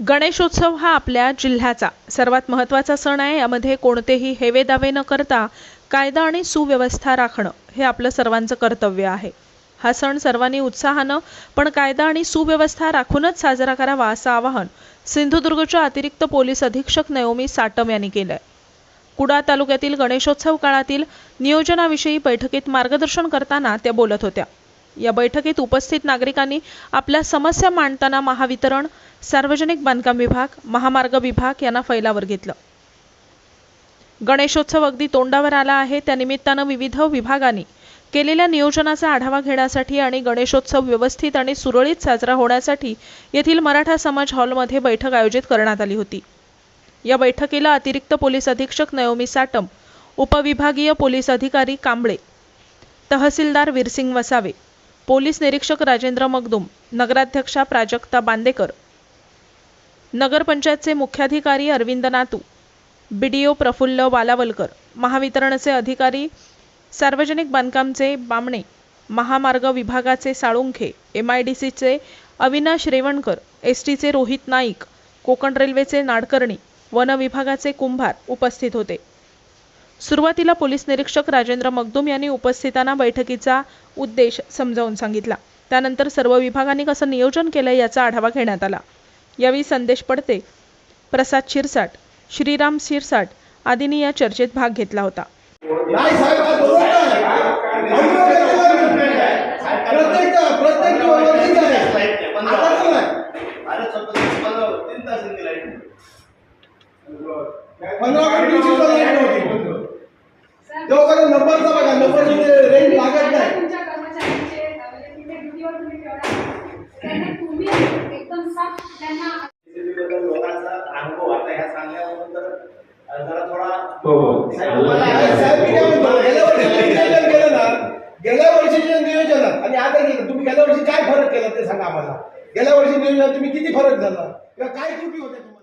गणेशोत्सव हा आपल्या जिल्ह्याचा सर्वात महत्त्वाचा सण आहे. यामध्ये कोणतेही हेवे दावे न करता कायदा आणि सुव्यवस्था राखणं हे आपलं सर्वांचं कर्तव्य आहे. हा सण सर्वांनी उत्साहानं पण कायदा आणि सुव्यवस्था राखूनच साजरा करावा असं आवाहन सिंधुदुर्गच्या अतिरिक्त पोलीस अधीक्षक नयोमी साटम यांनी केलं आहे कुडा तालुक्यातील गणेशोत्सव काळातील नियोजनाविषयी बैठकीत मार्गदर्शन करताना त्या बोलत होत्या. या बैठकीत उपस्थित नागरिकांनी आपल्या समस्या मांडताना महावितरण सार्वजनिक बांधकाम विभाग महामार्ग विभाग यांना फैलावर घेतलं. गणेशोत्सव अगदी तोंडावर आला आहे. त्यानिमित्तानं विविध विभागांनी केलेल्या नियोजनाचा आढावा घेण्यासाठी आणि गणेशोत्सव व्यवस्थित आणि सुरळीत साजरा होण्यासाठी येथील मराठा समाज हॉलमध्ये बैठक आयोजित करण्यात आली होती. या बैठकीला अतिरिक्त पोलीस अधीक्षक नयोमी साटम उपविभागीय पोलीस अधिकारी कांबळे तहसीलदार वीरसिंग वसावे पोलीस निरीक्षक राजेंद्र मगदुम नगराध्यक्षा प्राजक्ता बांदेकर नगरपंचायतचे मुख्याधिकारी अरविंद नातू बीडीओ प्रफुल्ल वालावलकर महावितरणचे अधिकारी सार्वजनिक बांधकामचे बामणे महामार्ग विभागाचे साळुंखे एम आय डी सीचे अविनाश रेवणकर एस टीचे रोहित नाईक कोकण रेल्वेचे नाडकर्णी वन विभागाचे कुंभार उपस्थित होते. सुरुवातीला पोलीस निरीक्षक राजेंद्र मगदुम यांनी उपस्थितांना बैठकीचा उद्देश समजावून सांगितला. त्यानंतर सर्व विभागांनी कसं नियोजन केलं याचा आढावा घेण्यात आला. यावेळी संदेश पडते. प्रसाद शिरसाट श्रीराम शिरसाट आदींनी या चर्चेत भाग घेतला होता. पंधरा तेव्हा नंबरचा बघा नंबरची रेंज लागत नाही. तुमच्या कर्मचाऱ्यांचे म्हणजे तिथे ड्युटीवर तुम्ही ठेवणार त्यांना तुम्ही एकदम साफ त्यांना लोकांचा अनुभव आता ह्या सांगण्यानंतर जरा थोडा नाही, साहेब मी काय म्हणतो गेल्या वर्षी नियोजन केलं ना गेल्या वर्षीच्या नियोजनात आणि आता केलं तुम्ही गेल्या वर्षी काय फरक केला ते सांगा आम्हाला. गेल्या वर्षी नियोजनात तुम्ही किती फरक झाला? किंवा काय त्रुटी होत्या तुम्हाला?